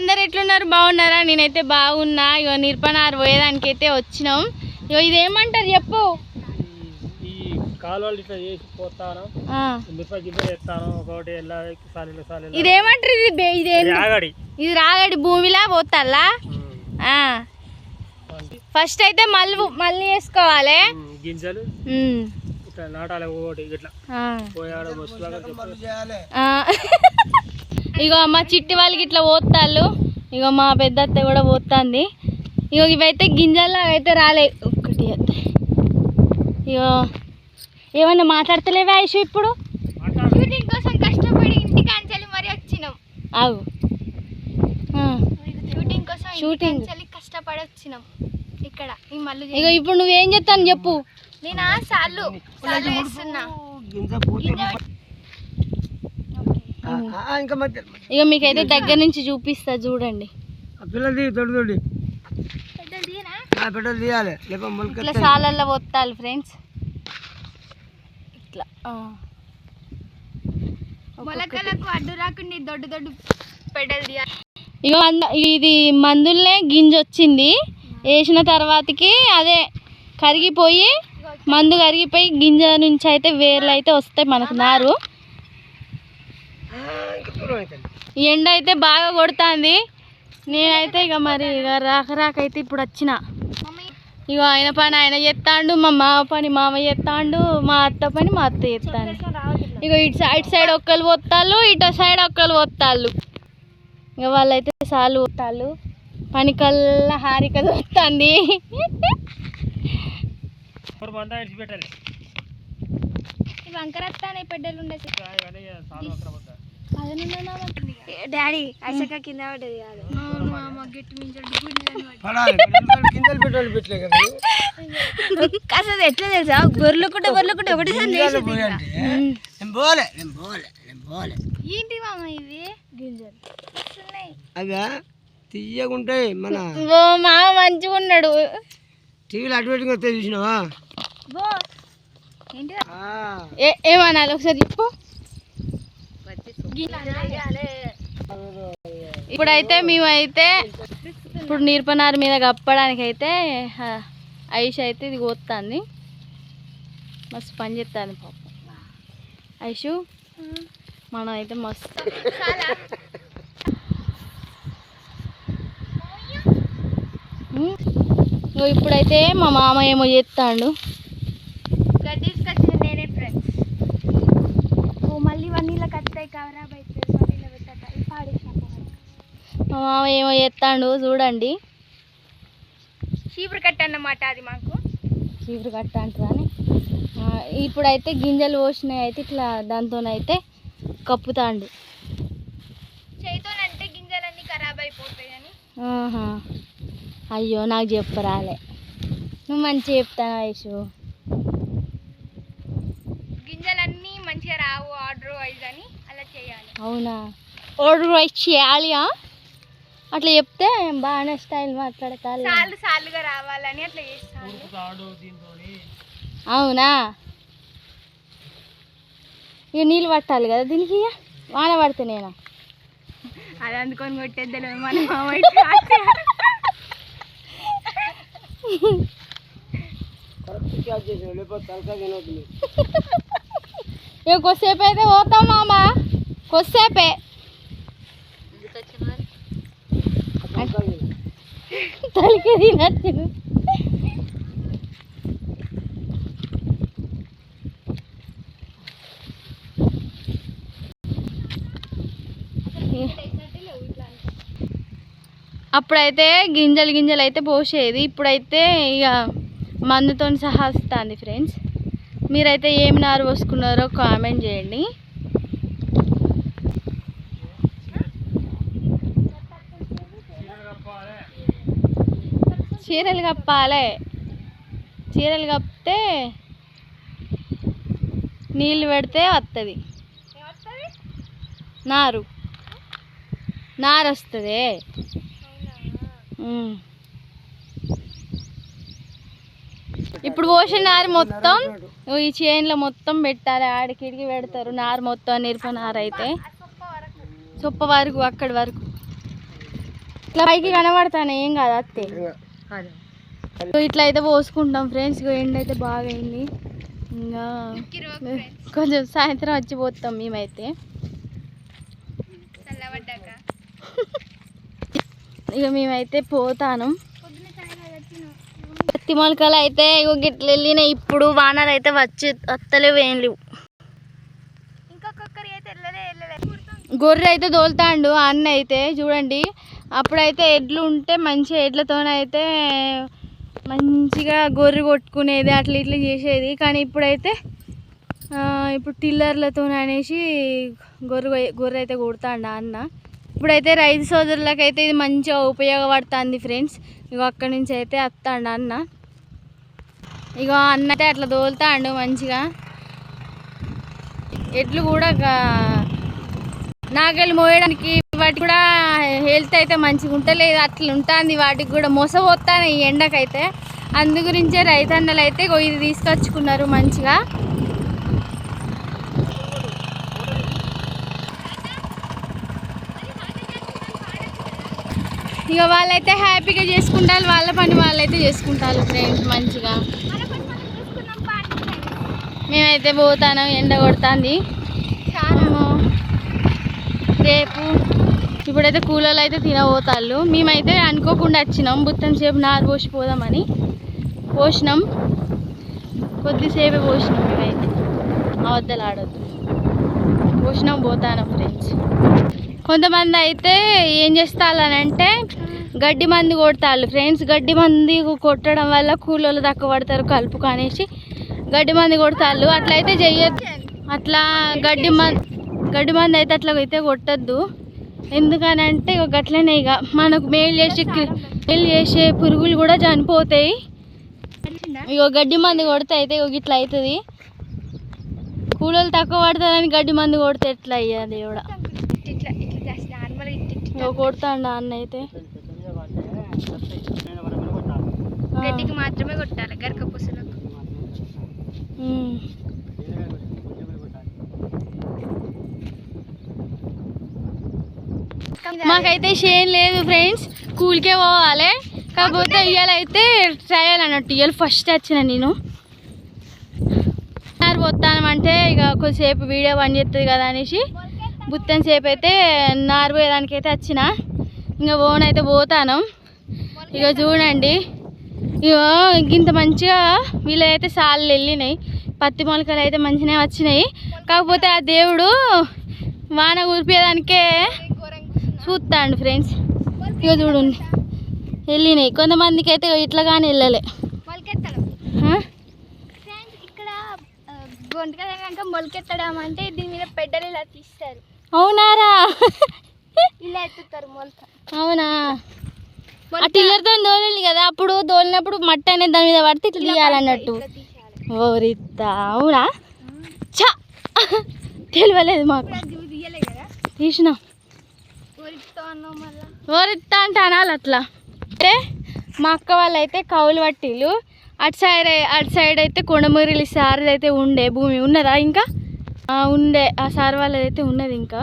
అందరు ఎట్లున్నారు? బాగున్నారా? నేనైతే బాగున్నా. ఇగో నిర్పనార్ పోయేదానికి అయితే వచ్చినాం. ఇగో ఇదేమంటారు చెప్పు? ఈ కాలువలు ఇట్లా చేసి పోతాను. ఆ, మిరప గిన్నెలు ఎత్తాను ఒకటి ఎలా సాలీలు సాలీలు. ఇదేమంటారు? ఇది ఇదేంటి ఆగడి ఇది రాగడి. భూమిలా పోతాలా ఆ, ఫస్ట్ అయితే మళ్ళీ మళ్ళీ వేసుకోవాలి? గింజలు. ఇట్లా నాటాలి ఒకటి ఇట్లా. ఆ, పోయాడు. ఇగో మా చిట్టి వాళ్ళకి ఇట్లా పోతాళ్ళు. ఇగో మా పెద్ద అత్త కూడా పోతుంది. ఇగో ఇవైతే గింజల్లో అయితే రాలే. ఒక్కటి అత్త ఇగో ఏమన్నా మాట్లాడతలేవా ఐషు ఇప్పుడు? షూటింగ్ కోసం కష్టపడి ఇంటికి అంచెలి మరి వచ్చినాం. ఆగు. ఆ, షూటింగ్ కోసం. అంచెలి కష్టపడి వచ్చినాం. ఇక్కడ ఈ మళ్ళీ ఇగో ఇప్పుడు నువ్వేం చేస్తాను చెప్పు. నేను ఆ సార్లు సార్లు వేస్తున్నా ఇంకా మధ్య ఇక మీకైతే దగ్గర నుంచి చూపిస్తా చూడండి. పిల్లలు తొడి తొడి. పెద్దలు తీయాలి. ఇట్లా సాలల్లో పోతాలి ఫ్రెండ్స్. ఇట్లా. మొలకలకు అడ్డు రాకుండా దొడ్డు దొడ్డు పెడలు తీయాలి. ఇగో అంద- ఇది మందులనే గింజ వచ్చింది. వేసిన తర్వాతకి అదే కరిగిపోయి మందు కరిగిపోయి గింజ నుంచి అయితే వేర్లు అయితే వస్తాయి మనకు నారు. ఎండ అయితే బాగా కొడుతుంది. నేనైతే ఇక మరి ఇక రాక రాక అయితే ఇప్పుడు వచ్చిన. మమ్మీ ఇగో ఆయన పని ఆయన చేస్తాండు మా మామ పని మామ చేస్తాండు మా అత్త పని మా అత్త చేస్తాండు. ఇగో ఇటు సైడ్ సైడ్ ఒక్కరు పోతాళ్ళు ఇటు సైడ్ ఒక్కరు పోతాళ్ళు ఇక వాళ్ళైతే సాలు పోతాళ్ళు పని కల్లా హారిక దొరుకుతుంది. వంకరత్తానే పెద్దలు ఉండేసి. డాడీ కింద పడ్డది కాదు. మామ గట్టి గింజలు పెట్టాలి పెట్టలే కదా. అసలు ఎట్లా తెలుసా? గొర్రెలుకుంటే గొర్రెలుకుంటే ఒకటి నేను పోలే నేను పోలే నేను పోలే. ఏంటి మామ ఇవి? గింజలు. మన ఓ మామ మంచిగా ఉన్నాడు. టీవీలో అడ్వర్టైజింగ్ వస్తే చూసినావా? ఏమనాలి ఒకసారి చెప్పు. ఇప్పుడైతే మేమైతే ఇప్పుడు నీర్పనారు మీద కప్పడానికి అయితే ఐష్ అయితే ఇది కోస్తుంది మస్తు పని చేస్తుంది పాపం. ఐషు మనం అయితే మస్తు ఇప్పుడైతే మా మామ ఏమో చేస్తాడు గడ్డి తీసుకొచ్చిన నేనే ఫ్రెండ్స్ ఓ మళ్ళీ వన్నీళ్ళ కత్తాయి ఖరాబ్ అవుతుంది వన్నీళ్ళ పెట్టాలి పాడేసాను మా మామ ఏమో చేస్తాడు చూడండి. చీపురు కట్ట అన్నమాట అది మాకు. చీపురు కట్ట అంటారు అని. ఆ, ఇప్పుడైతే గింజలు పోసినాయి అయితే ఇట్లా దాంతోనైతే కప్పుతాండు. చేతితోనంటే గింజలన్నీ ఖరాబ్ అయిపోతాయి అని. ఆహా. అయ్యో నాకు చెప్పరాలే. నువ్వు మంచిగా చెప్తాను ఐషు గింజలన్నీ మంచిగా రావు ఆర్డర్ వైజ్ అని అలా చేయాలి. అవునా? ఆర్డర్ వైజ్ చేయాలి? అట్లా చెప్తే బాగానే స్టైల్ మాట్లాడతారు. సార్లు సార్లుగా రావాలని అట్లా చేస్తాను అవునా? ఇక నీళ్ళు పట్టాలి కదా దీనికి ఇక? వాన పడితే నేను? అది అందుకొని కొట్టేద్దాం మన ఇక కొద్దిసేపు అయితే పోతాం మామ. కొద్దిసేపే. తలకి తినచ్చు అప్పుడైతే గింజలు గింజలు అయితే పోసేది. ఇప్పుడైతే ఇక మందుతో సహా వస్తుంది ఫ్రెండ్స్ మీరైతే ఏం నారు పోసుకున్నారో కామెంట్ చేయండి. చీరలు కప్పాలి. చీరలు కప్పితే నీళ్ళు పెడితే వస్తుంది నారు. నారు వస్తుంది. ఇప్పుడు పోసిన నారు మొత్తం ఈ చేనులో మొత్తం పెట్టాలి. ఆడికిడికి పెడతారు. నారు మొత్తం నిరప నారు అయితే. చొప్ప వరకు. అక్కడి వరకు. ఇట్లా పైకి కనబడతాను ఏం కాదు అత్తే. సో ఇట్లా అయితే పోసుకుంటాం ఫ్రెండ్స్. ఇగో ఎండ అయితే బాగా అయింది ఇంకా కొంచెం సాయంత్రం వచ్చి పోతాం మేమైతే. ఇక మేమైతే పోతాను. పత్తి మొలకలు అయితే ఇగో గిట్ల వెళ్ళినాయి. ఇప్పుడు వానలు అయితే వచ్చి వత్తలేవు ఏం లేవు ఇంకొకరి అయితే వెళ్ళలే వెళ్ళలే. గొర్రె అయితే దోలుతాండు అన్న అయితే. చూడండి. అప్పుడైతే ఎడ్లు ఉంటే మంచిగా ఎడ్లతోనైతే మంచిగా గొర్రె కొట్టుకునేది అట్లా ఇట్లా చేసేది. కానీ ఇప్పుడైతే ఇప్పుడు టిల్లర్లతో అనేసి గొర్రె గొర్రె అయితే కొడతాడు అన్న. ఇప్పుడైతే రైతు సోదరులకైతే ఇది మంచిగా ఉపయోగపడుతుంది ఫ్రెండ్స్. ఇగో అక్కడి నుంచి అయితే వస్తాడు అన్న. ఇగో అన్న అయితే అట్లా దోలుతాండు మంచిగా. ఎడ్లు కూడా నాగలి మోయడానికి వాటికి కూడా హెల్త్ అయితే మంచిగా ఉంటలేదు అట్లా ఉంటుంది వాటికి కూడా మోసపోతాను ఈ ఎండకైతే. అందు గురించే రైతన్నలు అయితే ఇది తీసుకొచ్చుకున్నారు మంచిగా. ఇక వాళ్ళైతే హ్యాపీగా చేసుకుంటారు వాళ్ళ పని వాళ్ళైతే చేసుకుంటారు ఫ్రెండ్స్ మంచిగా. మేమైతే పోతాను ఎండ కొడుతుంది. రేపు ఇప్పుడైతే కూలర్లు అయితే తినబోతాళ్ళు. మేమైతే అనుకోకుండా వచ్చినాం. బుత్తం సేపు నారు పోసి పోదామని పోసినాం. కొద్దిసేపు పోసినాం మేమైతే. అవద్దలు ఆడొద్దు. పోసినాం పోతాను ఫ్రెండ్స్. కొంతమంది అయితే ఏం చేస్తారనంటే గడ్డి మంది కొడతారు ఫ్రెండ్స్ గడ్డి మంది కొట్టడం వల్ల కూలోళ్ళు తక్కువ పడతారు కలుపు కానేసి గడ్డి మంది కొడతారు అట్లయితే చెయ్యొద్దు. అట్లా గడ్డి మంది గడ్డి మంది అయితే అట్లా అయితే కొట్టద్దు. ఎందుకనంటే ఇక గట్లనే ఇక మనకు మేలు చేసే మేలు చేసే పురుగులు కూడా చనిపోతాయి. ఇక గడ్డి మంది కొడితే అయితే ఇక ఇట్లా అవుతుంది కూలోళ్ళు తక్కువ పడతారని గడ్డి మంది కొడితే ఎట్లా అయ్యాది కూడా ఇక కొడతాండ అన్న అయితే. గడ్డికి మాత్రమే కొట్టాలి గరక పుసలకు. మాకైతే షేన్ లేదు ఫ్రెండ్స్. కూల్కే పోవాలి. కాకపోతే ఇవాళ అయితే ట్రయల్ అన్నట్టు ఇవాళ ఫస్ట్ వచ్చిన నేను. సార్ పోతానంటే ఇక కొద్దిసేపు వీడియో పని చేస్తుంది కదా అనేసి బుత్తని సేపు అయితే నారు పోయేదానికి అయితే వచ్చిన. ఇంకా ఓన్ అయితే పోతాను. ఇక చూడండి. ఇగో ఇంత మంచిగా వీళ్ళైతే సార్లు వెళ్ళినాయి. పత్తి మొలకలు అయితే మంచిగానే వచ్చినాయి. కాకపోతే ఆ దేవుడు వాన కురిపేదానికే చూస్తాండు ఫ్రెండ్స్. ఇక చూడండి. వెళ్ళినాయి. కొంతమందికి అయితే ఇట్లా కానీ వెళ్ళలే గొంతుక మొలకెత్తడం అంటే దీని మీద పెద్దలు ఇలా తీస్తారు. అవునారా? ఇలా ఎత్తుతారు మొలక. అవునా? ఆ టిల్లర్తో దోలింది కదా అప్పుడు దోలినప్పుడు మట్టి అనేది దాని మీద పడితే ఇట్లా తీయాలన్నట్టు. ఓరిత్తా అవునా? చా తెలియలేదు మాకు. తీసినాం. ఓరిత్తా అంటే అనాలి అట్లా. అంటే మా అక్క వాళ్ళు అయితే కౌలు పట్టిళ్ళు అటు సైడ్ అటు సైడ్ అయితే కొండమూరిలి సార్ అయితే ఉండే భూమి. ఉన్నదా ఇంకా? ఉండే. ఆ సార్ వాళ్ళదైతే ఉన్నది ఇంకా.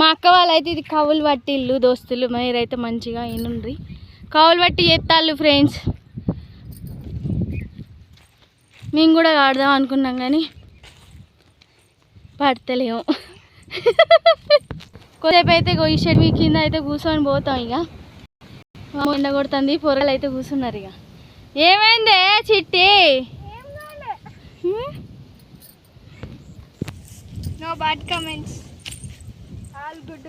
మా అక్క వాళ్ళైతే ఇది కవులు పట్టిళ్ళు దోస్తులు. మీరైతే మంచిగా ఇనుండ్రి కవులు పట్టి చేస్తాళ్ళు ఫ్రెండ్స్. మేము కూడా ఆడదాం అనుకున్నాం కానీ పడతలేము. కొద్దిసేపు అయితే ఈ షెడ్ మీ కింద అయితే కూర్చొని పోతాం ఇక ఎండ కొడుతుంది పొరలు అయితే కూర్చున్నారు ఇక ఏమైందే చిట్టి? No bad comments all good.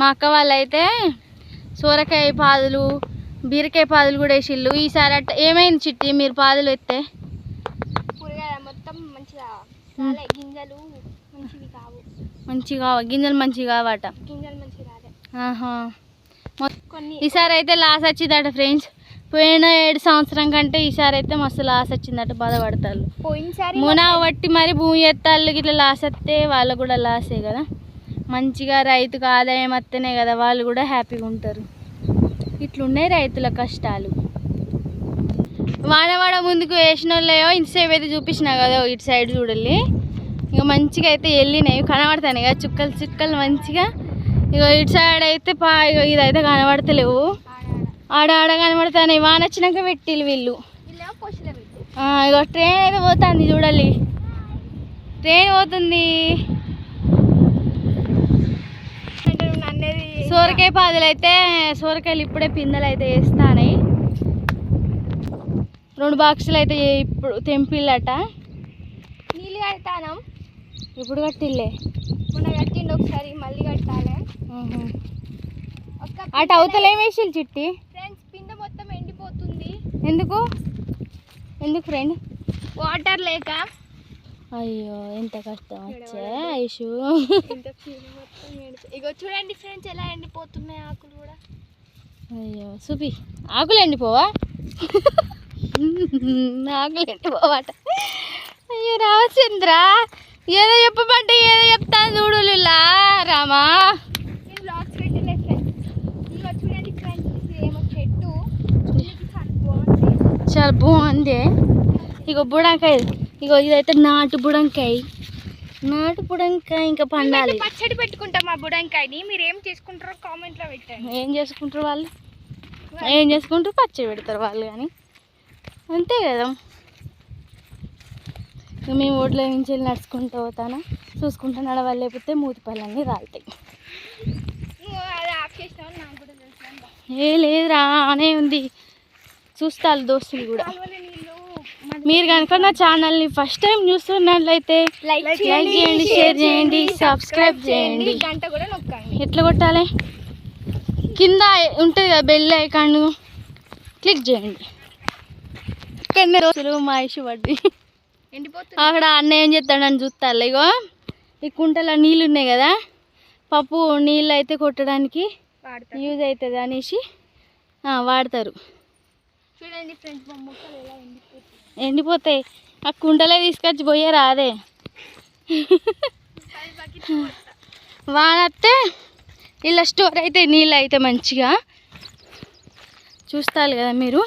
మా అక్క వాళ్ళైతే సోరకాయ పాదులు బీరకాయ పాదులు కూడా వేసిళ్ళు. ఈసారి అట్ట ఏమైంది చిట్టి? మీరు పాదులు ఎత్తే? రాలే గింజలు మంచివి కావు. మంచిగా గింజలు మంచిగా కావట. గింజలు మంచిగా రాలే. ఆహా. మొ- కొన్ని ఈసారి అయితే లాస్ వచ్చిందట ఫ్రెండ్స్. పోయిన ఏడు సంవత్సరం కంటే ఈసారి అయితే మస్తు లాస్ వచ్చిందట బాధపడతారు పోయినసారి మునా బట్టి మరి భూమి ఎత్తాళ్ళు ఇట్లా లాస్ వస్తే వాళ్ళకు కూడా లాసే కదా. మంచిగా రైతుకు ఆదాయం వస్తేనే కదా వాళ్ళు కూడా హ్యాపీగా ఉంటారు. ఇట్లున్నాయి రైతుల కష్టాలు. వానవాడ ముందుకు వేసిన వాళ్ళేమో ఇంతసేపు అయితే చూపించిన కదా ఇటు సైడ్ చూడాలి ఇక మంచిగా అయితే వెళ్ళినాయి కనబడతాయి కదా చుక్కలు చుక్కలు మంచిగా. ఇక ఇటు సైడ్ అయితే పా ఇక ఇదైతే కనబడతలేవు. ఆడ ఆడ కనబడతాయి వాన వచ్చినాక పెట్టిల్లు వీళ్ళు. ఇగో ట్రైన్ అయితే పోతుంది చూడాలి ట్రైన్ పోతుంది. సోరకాయ పాదులు అయితే సోరకాయలు ఇప్పుడే పిందెలు అయితే వేస్తాయి రెండు బాక్సులు అయితే ఇప్పుడు తెంపిల్లట నీళ్ళు కడతాను? ఇప్పుడు కట్టిల్లే. మొన్న కట్టిండు ఒకసారి మళ్ళీ కట్టాలి. అటు అవతలేం వేసిల్లు చిట్టి? ఫ్రెండ్స్ పిండి మొత్తం ఎండిపోతుంది. ఎందుకు? ఎందుకు ఫ్రెండ్? వాటర్ లేక. అయ్యో ఎంత కష్టం వచ్చే ఐషు? ఇగో చూడండి ఫ్రెండ్స్ ఎలా ఎండిపోతున్నాయి ఆకులు కూడా. అయ్యో చూపి ఆకులు ఎండిపోవా? ఆకులు ఎండిపోవాట అయ్యో రామచంద్ర ఏదో చెప్పమంటే ఏదో చెప్తాను చూడు రామా. చాలా బాగుంది. ఇగో బుడంకాయ ఇగో ఇదైతే నాటు బుడంకాయ. నాటు బుడంకాయ ఇంకా పండాలి. పచ్చడి పెట్టుకుంటాం ఆ బుడంకాయని. మీరు ఏం చేసుకుంటారో కామెంట్లో పెట్టండి. ఏం చేసుకుంటారు వాళ్ళు? ఏం చేసుకుంటారు? పచ్చడి పెడతారు వాళ్ళు కానీ. అంతే కదా. మేము ఓట్ల నుంచి వెళ్ళి నడుచుకుంటూ పోతాను. చూసుకుంటూ నడవాలి లేకపోతే మూతి పళ్ళన్నీ రాలుతాయి. ఏ లేదురా అనే ఉంది. చూస్తారు దోస్తులు కూడా. మీరు కనుక నా ఛానల్ని ఫస్ట్ టైం చూస్తున్నట్లయితే లైక్ చేయండి షేర్ చేయండి సబ్స్క్రైబ్ చేయండి. ఎట్లా కొట్టాలి? కింద ఉంటుంది కదా బెల్ ఐకాన్. క్లిక్ చేయండి. ఇక్కడనే రోజులు మా ఇష్యూ పడ్డి అక్కడ అన్న ఏం చేస్తాడని చూస్తారు ఇగో. ఈ కుంటలో నీళ్ళు ఉన్నాయి కదా పప్పు నీళ్ళు అయితే కొట్టడానికి వాడతాం యూజ్ అవుతుంది అనేసి వాడతారు. చూడండి ఫ్రెండ్స్ ఎండిపోతాయి. ఆ కుంటలే తీసుకొచ్చి పోయారా అదే వానత్తే ఇలా స్టోర్ అయితే నీళ్ళు అయితే మంచిగా చూస్తారు కదా మీరు.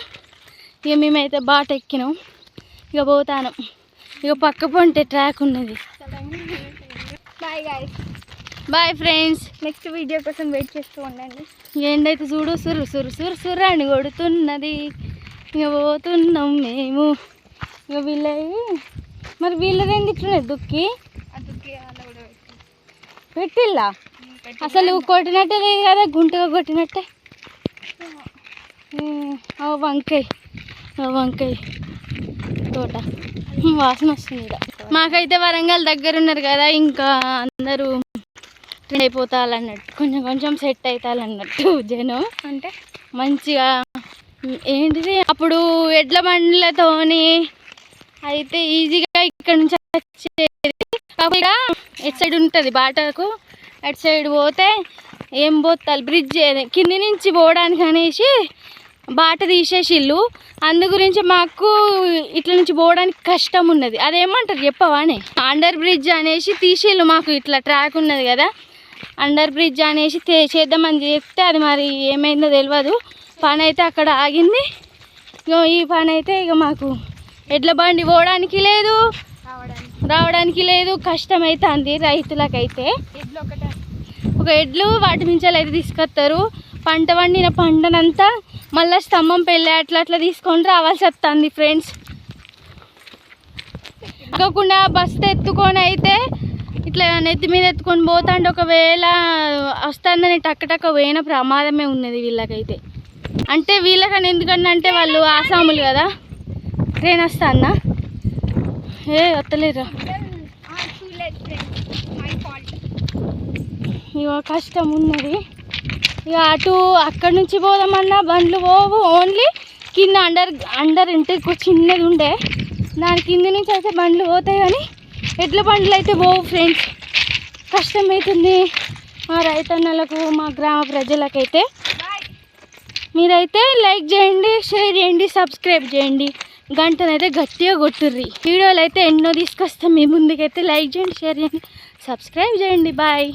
ఇక మేమైతే బాట ఎక్కినాం. ఇక పోతాను. ఇక పక్క పొంటే ట్రాక్ ఉన్నది. Bye guys bye friends next video కోసం వెయిట్ చేస్తూ ఉండండి. ఎండైతే చూడు సురు సురు సురు సురు అని కొడుతున్నది. ఇక పోతున్నాం మేము. ఇక వీళ్ళవి మరి వీళ్ళది ఎందుకున్నది దుక్కి. పెట్టిల్లా? పెట్టు. అసలు కొట్టినట్టే లేదు కదా గుంటగా కొట్టినట్టే? ఓ వంకాయ. వంకాయ తోట. వాసన వస్తుంది. మాకైతే వరంగల్ దగ్గర ఉన్నారు కదా ఇంకా అందరూ ట్రెండ్ అయిపోతారు అన్నట్టు కొంచెం కొంచెం సెట్ అవుతారు అన్నట్టు జనం. అంటే? మంచిగా ఏంటిది? అప్పుడు ఎడ్ల బండ్లతోని అయితే ఈజీగా ఇక్కడ నుంచి వచ్చేది. కాకపోతే ఈడ ఎటు సైడ్ ఉంటుంది బాటకు అటు సైడ్ పోతే ఏం పోతారు బ్రిడ్జ్ కింది నుంచి పోవడానికి అనేసి బాట తీసేసిల్లు అందు గురించి మాకు ఇట్ల నుంచి పోవడానికి కష్టం ఉన్నది. అదేమంటారు చెప్పవానే అండర్ బ్రిడ్జ్ అనేసి తీసేళ్ళు మాకు ఇట్లా ట్రాక్ ఉన్నది కదా. అండర్ బ్రిడ్జ్ అనేసి చేద్దామని చెప్తే అది మరి ఏమైందో తెలియదు పని అయితే అక్కడ ఆగింది. ఇక ఈ పని అయితే ఇక మాకు ఎడ్ల బండి పోవడానికి లేదు. రావడానికి రావడానికి లేదు. కష్టం అవుతుంది రైతులకైతే. ఎడ్లు ఒక ఎడ్లు వాటి మించాలు అయితే తీసుకొస్తారు పంట వండిన పంటనంతా మళ్ళీ స్తంభం పెళ్ళి అట్లా అట్లా తీసుకొని రావాల్సి వస్తుంది ఫ్రెండ్స్ కాకుండా బస్సు ఎత్తుకొని అయితే ఇట్లా నెత్తి మీద ఎత్తుకొని పోతాంటే ఒకవేళ వస్తుందని టక్క టక్క పోయిన ప్రమాదమే ఉన్నది వీళ్ళకైతే. అంటే వీళ్ళకని ఎందుకని అంటే వాళ్ళు ఆసాములు కదా? ట్రైన్ వస్తానా ఏ వస్తలేరా ఇక కష్టం ఉన్నది. ఇక అటు అక్కడి నుంచి పోదామన్నా బండ్లు పోవు. ఓన్లీ కింద అండర్ అండర్ ఇంటికి చిన్నది ఉండే. దాని కింద నుంచి అయితే బండ్లు పోతాయి కానీ ఎడ్ల బండ్లు అయితే పోవు ఫ్రెండ్స్ కష్టమవుతుంది మా రైతన్నలకు మా గ్రామ ప్రజలకైతే. మీరైతే లైక్ చేయండి షేర్ చేయండి సబ్స్క్రైబ్ చేయండి. గంటనైతే గట్టిగా కొట్టుర్రి. వీడియోలు అయితే ఎన్నో తీసుకొస్తాం. మీ ముందుకైతే లైక్ చేయండి షేర్ చేయండి సబ్స్క్రైబ్ చేయండి. బాయ్